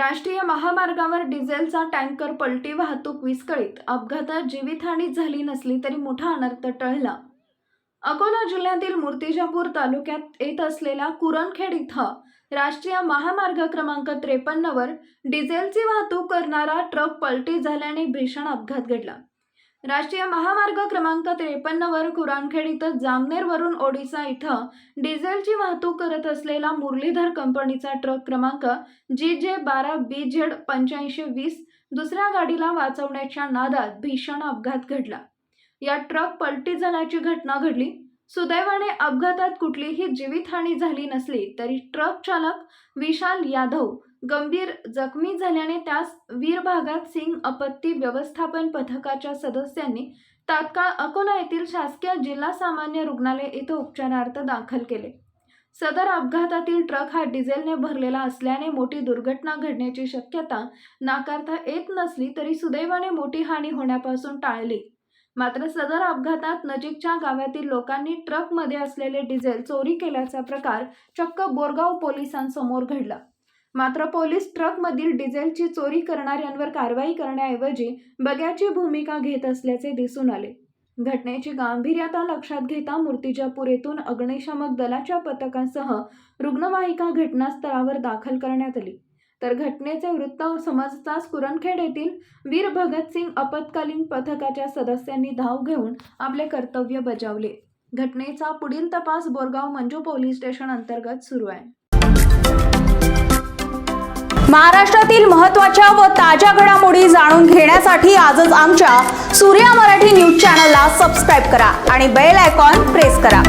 राष्ट्रीय महामार्गावर डिझेलचा टँकर पलटी वाहतूक विस्कळीत अपघातात जीवितहानी झाली नसली तरी मोठा अनर्थ टळला. अकोला जिल्ह्यातील मूर्तिजापूर तालुक्यात येत असलेल्या कुरणखेड इथं राष्ट्रीय महामार्ग क्रमांक त्रेपन्नवर डिझेलची वाहतूक करणारा ट्रक पलटी झाल्याने भीषण अपघात घडला. राष्ट्रीय महामार्ग क्रमांक त्रेपन्नवर कुराणखेड इथं जामनेरवरून ओडिसा इथं डिझेलची वाहतूक करत असलेला मुरलीधर कंपनीचा ट्रक क्रमांक जी जे बारा बी झेड पंच्याऐंशी वीस दुसऱ्या गाडीला वाचवण्याच्या नादात भीषण अपघात घडला. या ट्रक पलटी झाल्याची घटना घडली. सुदैवाने अपघातात कुठलीही जीवितहानी झाली नसली तरी ट्रक चालक विशाल यादव गंभीर जखमी झाल्याने त्यास वीर भागात सिंग आपत्ती व्यवस्थापन पथकाच्या सदस्यांनी तात्काळ अकोला येथील शासकीय जिल्हा सामान्य रुग्णालय येथे उपचारार्थ दाखल केले. सदर अपघातातील ट्रक हा डिझेलने भरलेला असल्याने मोठी दुर्घटना घडण्याची शक्यता नाकारता येत नसली तरी सुदैवाने मोठी हानी होण्यापासून टाळली. मात्र सदर अपघातात नजीकच्या गावातील लोकांनी ट्रकमध्ये असलेले डिझेल चोरी केल्याचा प्रकार चक्क बोरगाव पोलिसांसमोर घडला. मात्र पोलीस ट्रकमधील डिझेलची चोरी करणाऱ्यांवर कारवाई करण्याऐवजी बग्याची भूमिका घेत असल्याचे दिसून आले. घटनेची गांभीर्यता लक्षात घेता मूर्तिजापूर येथून अग्निशामक दलाच्या पथकासह रुग्णवाहिका घटनास्थळावर दाखल करण्यात आली. तर घटनेचे वृत्त समजताच कुरणखेड येथील वीर भगतसिंग आपत्कालीन पथकाच्या सदस्यांनी धाव घेऊन आपले कर्तव्य बजावले. घटनेचा पुढील तपास बोरगाव मंजू पोलीस स्टेशन अंतर्गत सुरू आहे. महाराष्ट्रातील महत्त्वाच्या व ताज्या घडामोडी जाणून घेण्यासाठी आजच आमच्या सूर्या मराठी न्यूज चॅनलला सबस्क्राईब करा आणि बेल आयकॉन प्रेस करा.